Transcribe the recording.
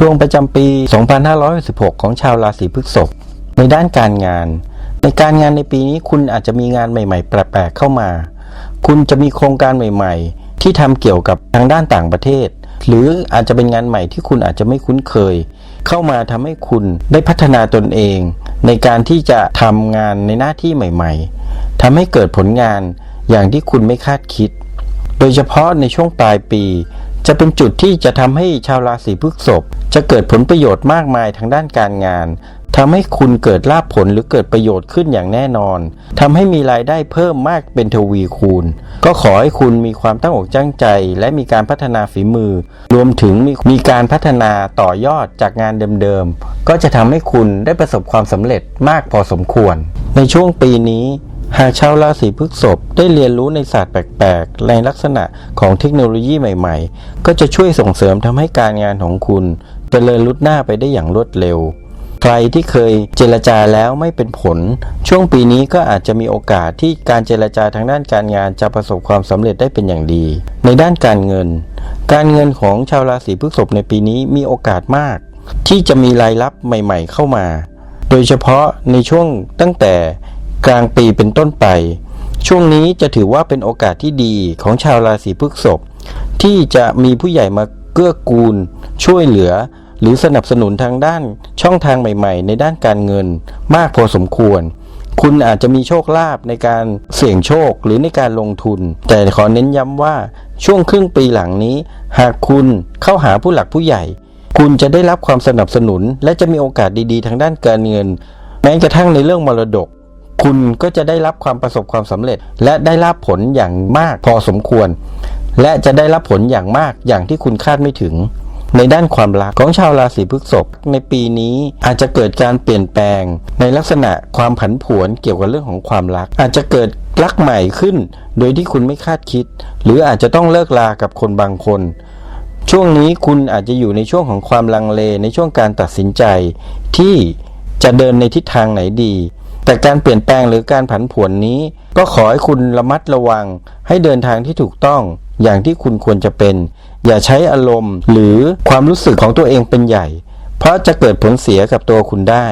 ดวงประจำปี 2516ของชาวราศีพฤษภ ในด้านการงาน ในการงานในปีนี้คุณอาจจะมีงานใหม่ ๆ แปลกๆเข้ามา คุณจะมีโครงการใหม่ ๆ ที่ทำเกี่ยวกับทางด้านต่างประเทศ หรืออาจจะเป็นงานใหม่ที่คุณอาจจะไม่คุ้นเคย เข้ามาทำให้คุณได้พัฒนาตนเอง ในการที่จะทำงานในหน้าที่ใหม่ ๆทำให้เกิดผลงานอย่างที่คุณไม่คาดคิด โดยเฉพาะในช่วงปลายปี จะเป็นจุดที่จะทำให้ชาวราศีพฤษภจะเกิดผลประโยชน์มากมายทางด้านการงานทำให้คุณเกิดลาภผลหรือเกิดประโยชน์ขึ้นอย่างแน่นอนทำให้มีรายได้เพิ่มมากเป็นทวีคูณ ก็ขอให้คุณมีความตั้งอกตั้งใจ และมีการพัฒนาฝีมือ รวมถึงมีมีการพัฒนาต่อยอดจากงานเดิมๆ ก็จะทำให้คุณได้ประสบความสำเร็จมากพอสมควร ในช่วงปีนี้ หากชาวราศีพฤษภได้เรียนรู้ในศาสตร์แปลกๆ ในลักษณะของเทคโนโลยีใหม่ๆ ก็จะช่วยส่งเสริมทำให้การงานของคุณเจริญรุดหน้าไปได้อย่างรวดเร็ว ใครที่เคยเจรจาแล้วไม่เป็นผล ช่วงปีนี้ก็อาจจะมีโอกาสที่การเจรจาทางด้านการงานจะประสบความสำเร็จได้เป็นอย่างดี ในด้านการเงิน การเงินของชาวราศีพฤษภในปีนี้มีโอกาสมาก ที่จะมีรายรับใหม่ ๆ เข้ามา โดยเฉพาะในช่วงตั้งแต่ กลางปีเป็นต้นไป ช่วงนี้จะถือว่าเป็นโอกาสที่ดีของชาวราศีพฤษภที่จะมีผู้ใหญ่มาเกื้อกูล ช่วยเหลือ หรือสนับสนุนทางด้านช่องทางใหม่ๆ ในด้านการเงินมากพอสมควร คุณอาจจะมีโชคลาภในการเสี่ยงโชคหรือในการลงทุน แต่ขอเน้นย้ำว่าช่วงครึ่งปีหลังนี้ หากคุณเข้าหาผู้หลักผู้ใหญ่ คุณจะได้รับความสนับสนุน และจะมีโอกาสดีๆ ทางด้านการเงิน แม้กระทั่งในเรื่องมรดก คุณก็จะได้รับความประสบความสำเร็จ และได้รับผลอย่างมากพอสมควร และจะได้รับผลอย่างมากอย่างที่คุณคาดไม่ถึง ในด้านความรักของชาวราศีพฤษภในปีนี้อาจจะเกิดการเปลี่ยนแปลง ในลักษณะความผันผวนเกี่ยวกับเรื่องของความรัก อาจจะเกิดรักใหม่ขึ้น โดยที่คุณไม่คาดคิด หรืออาจจะต้องเลิกลากับคนบางคนช่วงนี้คุณอาจจะอยู่ในช่วงของความลังเลในช่วงการตัดสินใจ ที่จะเดินในทิศทางไหนดี แต่การเปลี่ยนแปลงหรือการผันผวนนี้ ก็ขอให้คุณระมัดระวัง ให้เดินทางที่ถูกต้องอย่างที่คุณควรจะเป็น อย่าใช้อารมณ์หรือความรู้สึกของตัวเองเป็นใหญ่ เพราะจะเกิดผลเสียกับตัวคุณได้